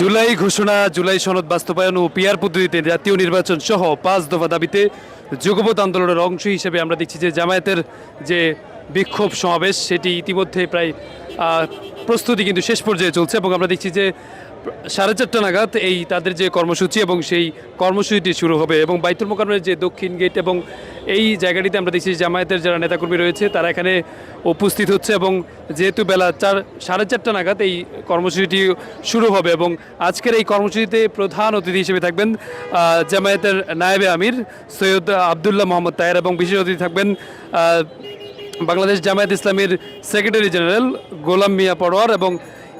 জুলাই ঘোষণা, জুলাই সনদ বাস্তবায়ন ও পিয়ার পদ্ধতিতে জাতীয় নির্বাচন সহ পাঁচ দফা দাবিতে যুগপথ আন্দোলনের অংশ হিসেবে আমরা দেখছি যে জামায়াতের যে বিক্ষোভ সমাবেশ, সেটি ইতিমধ্যে প্রায় প্রস্তুতি কিন্তু শেষ পর্যায়ে চলছে এবং আমরা দেখছি যে সাড়ে চারটা নাগাদ এই তাদের যে কর্মসূচি এবং সেই কর্মসূচিটি শুরু হবে এবং বাইতুল মোকারমের যে দক্ষিণ গেট এবং এই জায়গাটিতে আমরা দেখছি জামায়াতের যারা নেতাকর্মী রয়েছে, তারা এখানে উপস্থিত হচ্ছে এবং যেহেতু বেলা চার, সাড়ে চারটা নাগাদ এই কর্মসূচিটি শুরু হবে এবং আজকের এই কর্মসূচিতে প্রধান অতিথি হিসেবে থাকবেন জামায়াতের নায়েবে আমির সৈয়দ আবদুল্লাহ মোহাম্মদ তায়ের এবং বিশেষ অতিথি থাকবেন বাংলাদেশ জামায়াত ইসলামীর সেক্রেটারি জেনারেল গোলাম মিয়া পরোয়ার এবং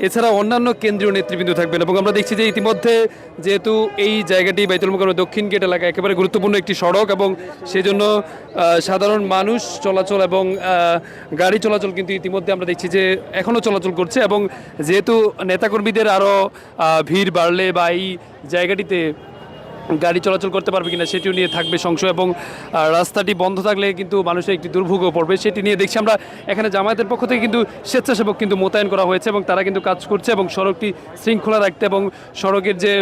এছাড়া অন্যান্য কেন্দ্রীয় নেতৃবৃন্দ থাকবেন এবং আমরা দেখছি যে ইতিমধ্যে যেহেতু এই জায়গাটি বাইতুল মোকাররমের দক্ষিণ গেট এলাকা একেবারে গুরুত্বপূর্ণ একটি সড়ক এবং সেজন্য সাধারণ মানুষ চলাচল এবং গাড়ি চলাচল কিন্তু ইতিমধ্যে আমরা দেখছি যে এখনও চলাচল করছে এবং যেহেতু নেতাকর্মীদের আরও ভিড় বাড়লে বা এই জায়গাটিতে গাড়ি চলাচল করতে পারবে কিনা সেটিও নিয়ে থাকবে সংশয় এবং রাস্তাটি বন্ধ থাকলে কিন্তু মানুষের একটি দুর্ভোগও পড়বে। সেটি নিয়ে দেখছি আমরা এখানে জামায়াতের পক্ষ থেকে কিন্তু স্বেচ্ছাসেবক কিন্তু মোতায়েন করা হয়েছে এবং তারা কিন্তু কাজ করছে এবং সড়কটি শৃঙ্খলা রাখতে এবং সড়কের যে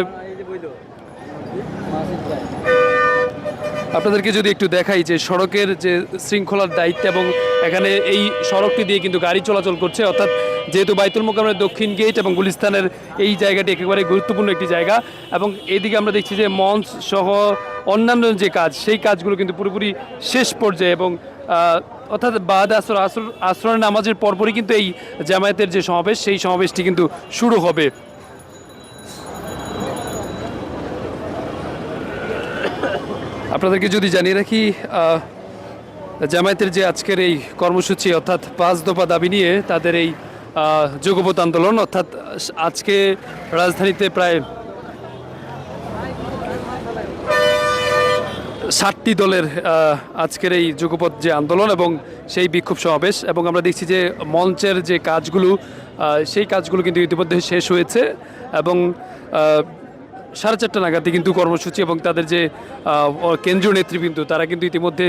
আপনাদেরকে যদি একটু দেখাই যে সড়কের যে শৃঙ্খলার দায়িত্ব এবং এখানে এই সড়কটি দিয়ে কিন্তু গাড়ি চলাচল করছে, অর্থাৎ যেহেতু বাইতুল মোকামের দক্ষিণ গেট এবং গুলিস্তানের এই জায়গাটি একেবারে গুরুত্বপূর্ণ একটি জায়গা এবং এদিকে আমরা দেখছি যে মঞ্চ সহ অন্যান্য যে কাজ, সেই কাজগুলো কিন্তু পুরোপুরি শেষ পর্যায়ে এবং অর্থাৎ বাদ আসর আসর আশ্রয় নামাজের পরপরই কিন্তু এই জামায়াতের যে সমাবেশ, সেই সমাবেশটি কিন্তু শুরু হবে। আপনাদেরকে যদি জানিয়ে রাখি জামায়াতের যে আজকের এই কর্মসূচি, অর্থাৎ পাঁচ দফা দাবি নিয়ে তাদের এই যোগপথ আন্দোলন, অর্থাৎ আজকে রাজধানীতে প্রায় ষাটটি দলের আজকের এই যুগপথ যে আন্দোলন এবং সেই বিক্ষোভ সমাবেশ, এবং আমরা দেখছি যে মঞ্চের যে কাজগুলো সেই কাজগুলো কিন্তু ইতিমধ্যে শেষ হয়েছে এবং সাড়ে চারটা নাগাদে কিন্তু কর্মসূচি এবং তাদের যে কেন্দ্রীয় নেতৃবৃন্দ, তারা কিন্তু ইতিমধ্যে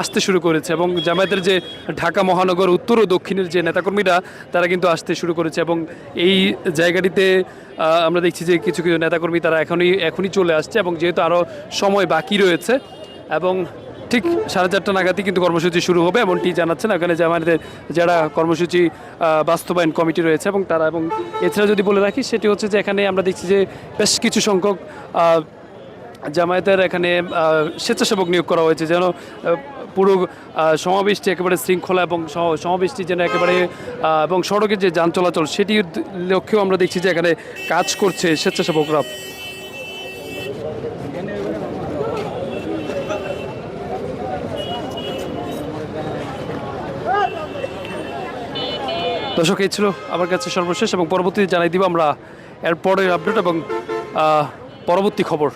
আসতে শুরু করেছে এবং জামায়াতের যে ঢাকা মহানগর উত্তর ও দক্ষিণের যে নেতাকর্মীরা, তারা কিন্তু আসতে শুরু করেছে এবং এই জায়গাটিতে আমরা দেখছি যে কিছু কিছু নেতাকর্মী তারা এখনই এখনই চলে আসছে এবং যেহেতু আরও সময় বাকি রয়েছে এবং ঠিক সাড়ে চারটা নাগাদই কিন্তু কর্মসূচি শুরু হবে, এমনটি জানাচ্ছেন ওখানে জামায়াতের যারা কর্মসূচি বাস্তবায়ন কমিটি রয়েছে এবং তারা এবং এছাড়া যদি বলে রাখি, সেটি হচ্ছে যে এখানে আমরা দেখছি যে বেশ কিছু সংখ্যক জামায়াতের এখানে স্বেচ্ছাসেবক নিয়োগ করা হয়েছে যেন পুরো সমাবেশটি একেবারে শৃঙ্খলা এবং সমাবেশটি যেন একেবারে এবং সড়কের যে যান চলাচল, সেটির লক্ষ্যেও আমরা দেখছি যে এখানে কাজ করছে স্বেচ্ছাসেবকরা। দর্শক, এই ছিল আমার কাছে সর্বশেষ এবং পরবর্তীতে জানাই দিব আমরা এরপরের আপডেট এবং পরবর্তী খবর।